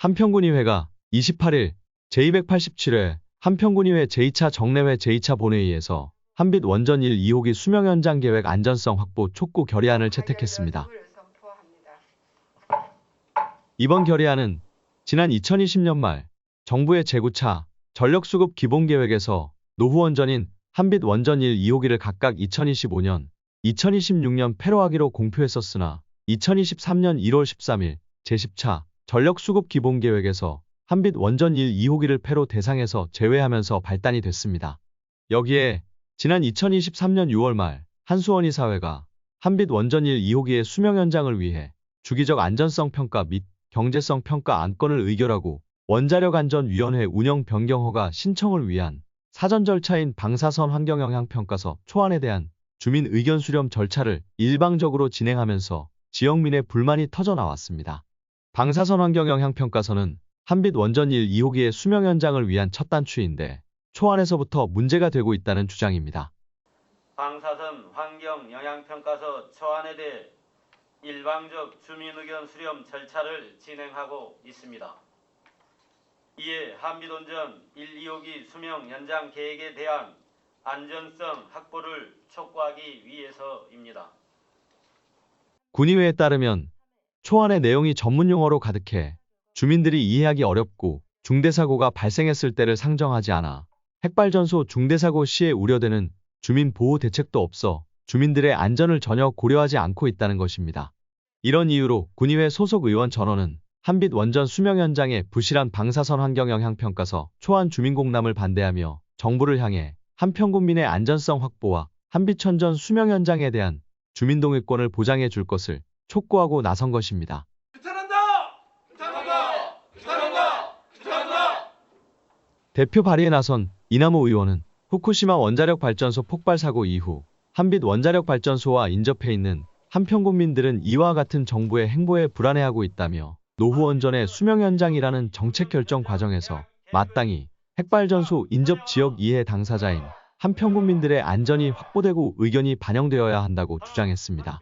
한평군의회가 28일 제287회 한평군의회 제2차 정례회 제2차 본회의에서 한빛 원전 1, 2호기 수명 연장 계획 안전성 확보 촉구 결의안을 채택했습니다. 이번 결의안은 지난 2020년 말 정부의 제9차 전력수급 기본계획에서 노후원전인 한빛 원전 1, 2호기를 각각 2025년, 2026년 폐로하기로 공표했었으나 2023년 1월 13일 제10차 전력수급 기본계획에서 한빛 원전 1, 2호기를 폐로 대상에서 제외하면서 발단이 됐습니다. 여기에 지난 2023년 6월 말 한수원이 사회가 한빛 원전 1, 2호기의 수명 연장을 위해 주기적 안전성 평가 및 경제성 평가 안건을 의결하고 원자력 안전위원회 운영 변경 허가 신청을 위한 사전 절차인 방사선 환경영향 평가서 초안에 대한 주민 의견 수렴 절차를 일방적으로 진행하면서 지역민의 불만이 터져 나왔습니다. 방사선 환경영향평가서는 한빛 원전 1, 2호기의 수명 연장을 위한 첫 단추인데 초안에서부터 문제가 되고 있다는 주장입니다. 방사선 환경 영향평가서 초안에 대해 일방적 주민 의견 수렴 절차를 진행하고 있습니다. 이에 한빛원전 1, 2호기 수명 연장 계획에 대한 안전성 확보를 촉구하기 위해서입니다. 군의회에 따르면 초안의 내용이 전문 용어로 가득해 주민들이 이해하기 어렵고 중대사고가 발생했을 때를 상정하지 않아 핵발전소 중대사고 시에 우려되는 주민 보호 대책도 없어 주민들의 안전을 전혀 고려하지 않고 있다는 것입니다. 이런 이유로 군의회 소속 의원 전원은 한빛 원전 수명 연장의 부실한 방사선 환경 영향 평가서 초안 주민 공람을 반대하며 정부를 향해 한평군민의 안전성 확보와 한빛천전 수명 연장에 대한 주민 동의권을 보장해 줄 것을 촉구하고 나선 것입니다. 대표 발의에 나선 이남우 의원은 후쿠시마 원자력 발전소 폭발 사고 이후 한빛 원자력 발전소와 인접해 있는 한평군민들은 이와 같은 정부의 행보에 불안해하고 있다며 노후 원전의 수명 연장이라는 정책 결정 과정에서 마땅히 핵발전소 인접 지역 이해 당사자인 한평군민들의 안전이 확보되고 의견이 반영되어야 한다고 주장했습니다.